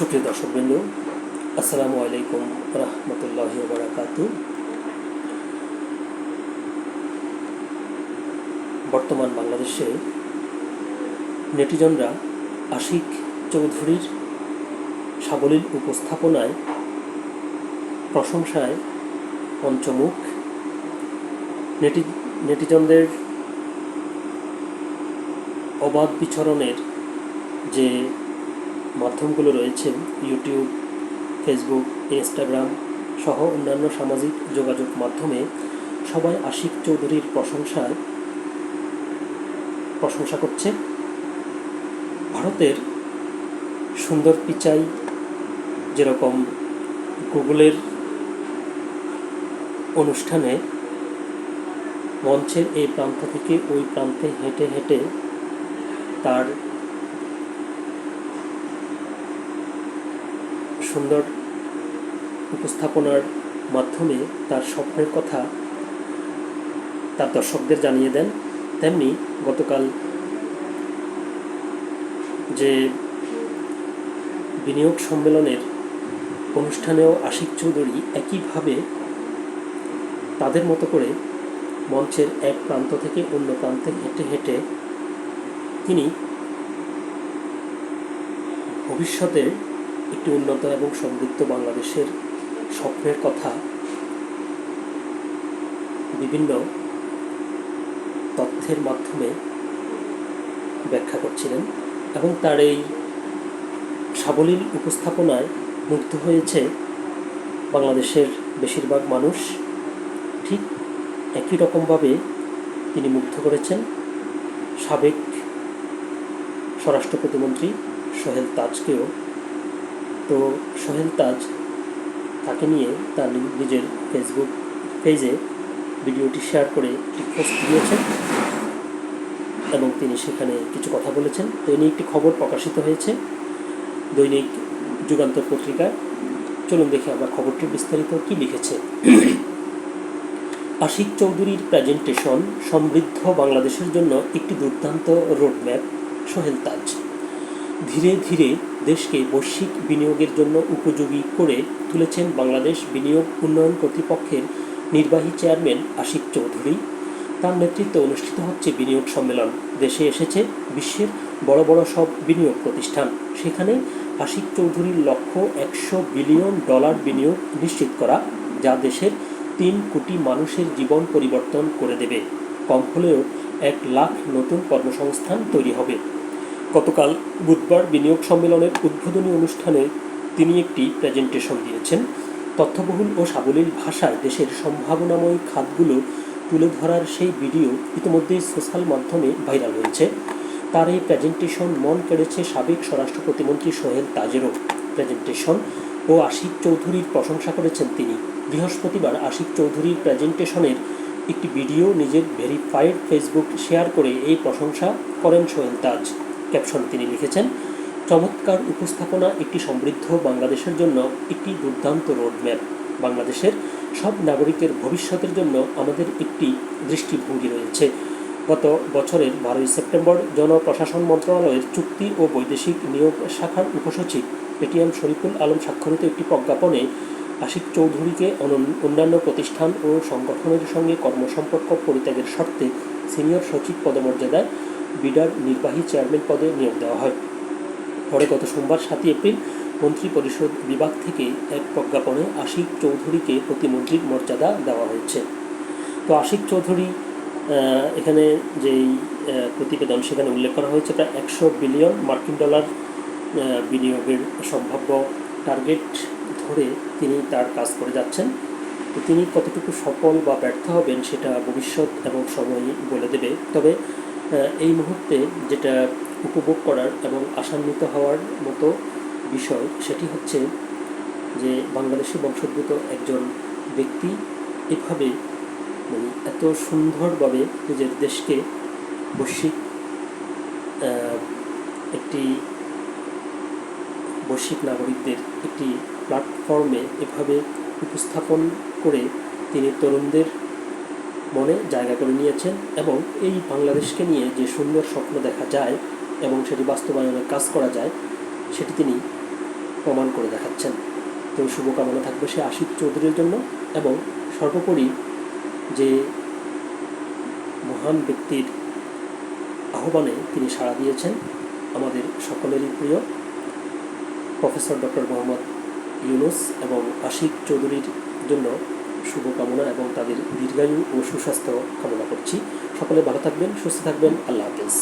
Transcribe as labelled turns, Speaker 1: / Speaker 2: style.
Speaker 1: সুপ্রিয় দর্শকবৃন্দ, আসসালামু আলাইকুম রহমতুল্লাহ বারাকাত বর্তমান বাংলাদেশে নেটিজনরা আশিক চৌধুরীর সাবলীল উপস্থাপনায় প্রশংসায় পঞ্চমুখ। নেটি নেটিজনদের অবাধ বিচরণের যে মাধ্যমগুলো রয়েছে ইউটিউব ফেসবুক ইনস্টাগ্রাম সহ অন্যান্য সামাজিক যোগাযোগ মাধ্যমে সবাই আশিক চৌধুরীর প্রশংসায় প্রশংসা করছে। ভারতের সুন্দর পিচাই যেরকম গুগলের অনুষ্ঠানে মঞ্চের এই প্রান্ত থেকে ওই প্রান্তে হেঁটে হেঁটে তার সুন্দর উপস্থাপনার মাধ্যমে তার স্বপ্নের কথা তার দর্শকদের জানিয়ে দেন। তেমনি গতকাল যে বিনিয়োগ সম্মেলনের অনুষ্ঠানেও আশিক চৌধুরী একইভাবে তাদের মতো করে মঞ্চের এক প্রান্ত থেকে অন্য প্রান্তে হেঁটে হেঁটে তিনি ভবিষ্যতে একটি উন্নত এবং সমৃদ্ধ বাংলাদেশের স্বপ্নের কথা বিভিন্ন তথ্যের মাধ্যমে ব্যাখ্যা করছিলেন এবং তার এই সাবলীল উপস্থাপনায় মুগ্ধ হয়েছে বাংলাদেশের বেশিরভাগ মানুষ। ঠিক একই রকমভাবে তিনি মুগ্ধ করেছেন সাবেক স্বরাষ্ট্র প্রতিমন্ত্রী সোহেল তাজকেও তো সোহেল তাজ তাকে নিয়ে তার নিজের ফেসবুক পেজে ভিডিওটি শেয়ার করে একটি পোস্ট দিয়েছেন এবং তিনি সেখানে কিছু কথা বলেছেন। তো নিয়ে একটি খবর প্রকাশিত হয়েছে। দৈনিক যুগান্তর পত্রিকায়। চলুন দেখি আমরা খবরটির বিস্তারিত কি লিখেছে। আশিক চৌধুরীর প্রেজেন্টেশন সমৃদ্ধ বাংলাদেশের জন্য একটি দুর্দান্ত রোডম্যাপ সোহেল তাজ। ধীরে ধীরে দেশকে বৈশ্বিক বিনিয়োগের জন্য উপযোগী করে তুলেছেন বাংলাদেশ বিনিয়োগ উন্নয়ন কর্তৃপক্ষের নির্বাহী চেয়ারম্যান আশিক চৌধুরী। তার নেতৃত্বে অনুষ্ঠিত হচ্ছে বিনিয়োগ সম্মেলন। দেশে এসেছে বিশ্বের বড় বড় সব বিনিয়োগ প্রতিষ্ঠান। সেখানে আশিক চৌধুরীর লক্ষ্য একশো বিলিয়ন ডলার বিনিয়োগ নিশ্চিত করা, যা দেশের তিন কোটি মানুষের জীবন পরিবর্তন করে দেবে। কম হলেও এক লাখ নতুন কর্মসংস্থান তৈরি হবে। গতকাল বুধবার বিনিয়োগ সম্মেলনের উদ্বোধনী অনুষ্ঠানে তিনি একটি প্রেজেন্টেশন দিয়েছেন। তথ্যবহুল ও সাবলীল ভাষায় দেশের সম্ভাবনাময় খাতগুলো তুলে ধরার সেই ভিডিও ইতিমধ্যেই সোশ্যাল মাধ্যমে ভাইরাল হয়েছে। তার এই প্রেজেন্টেশন মন কেড়েছে সাবেক স্বরাষ্ট্র প্রতিমন্ত্রী সোহেল তাজেরও। প্রেজেন্টেশন ও আশিক চৌধুরীর প্রশংসা করেছেন তিনি। বৃহস্পতিবার আশিক চৌধুরীর প্রেজেন্টেশনের একটি ভিডিও নিজের ভেরিফাইড ফেসবুক শেয়ার করে এই প্রশংসা করেন সোহেল তাজ। ক্যাপশন তিনি লিখেছেন, চমৎকার উপস্থাপনা একটি সমৃদ্ধ বাংলাদেশের জন্য একটি দুর্দান্ত রোডম্যাপ বাংলাদেশের সব নাগরিকের ভবিষ্যতের জন্য আমাদের একটি দৃষ্টিভঙ্গি রয়েছে। গত বছরের বারোই সেপ্টেম্বর জনপ্রশাসন মন্ত্রণালয়ের চুক্তি ও বৈদেশিক নিয়োগ শাখার উপসচিব এটিএম শরীফুল আলম স্বাক্ষরিত একটি প্রজ্ঞাপনে আশিক চৌধুরীকে অন্যান্য প্রতিষ্ঠান ও সংগঠনের সঙ্গে কর্মসম্পর্ক পরিত্যাগের শর্তে সিনিয়র সচিব পদমর্যাদায় বিডার নির্বাহী চেয়ারম্যান পদে নিয়োগ দেওয়া হয়। পরে গত সোমবার সাতই এপ্রিল মন্ত্রী পরিষদ বিভাগ থেকে এক প্রজ্ঞাপনে আশিক চৌধুরীকে প্রতিমন্ত্রীর মর্যাদা দেওয়া হয়েছে। তো আশিক চৌধুরী এখানে যেই প্রতিবেদন সেখানে উল্লেখ করা হয়েছে, প্রায় একশো বিলিয়ন মার্কিন ডলার বিনিয়োগের সম্ভাব্য টার্গেট ধরে তিনি তার কাজ করে যাচ্ছেন। তো তিনি কতটুকু সফল বা ব্যর্থ হবেন সেটা ভবিষ্যৎ এবং সময় বলে দেবে। তবে এই মুহূর্তে যেটা উপভোগ করার এবং আশান্বিত হওয়ার মতো বিষয়, সেটি হচ্ছে যে বাংলাদেশি বংশোদ্ভূত একজন ব্যক্তি এভাবে মানে এত সুন্দরভাবে নিজের দেশকে বৈশ্বিক একটি বৈশ্বিক নাগরিকদের একটি প্ল্যাটফর্মে এভাবে উপস্থাপন করে তিনি তরুণদের মনে জায়গা করে নিয়েছেন এবং এই বাংলাদেশকে নিয়ে যে সুন্দর স্বপ্ন দেখা যায় এবং সেটি বাস্তবায়নে কাজ করা যায়, সেটি তিনি প্রমাণ করে দেখাচ্ছেন। তো শুভকামনা থাকবে সে আশিক চৌধুরীর জন্য এবং সর্বোপরি যে মহান ব্যক্তির আহ্বানে তিনি সাড়া দিয়েছেন আমাদের সকলেরই প্রিয় প্রফেসর ডক্টর মোহাম্মদ ইউনুস এবং আশিক চৌধুরীর জন্য শুভকামনা এবং তাদের দীর্ঘায়ু ও সুস্বাস্থ্য কামনা করছি। সকলে ভালো থাকবেন, সুস্থ থাকবেন, আল্লাহ হাফেজ।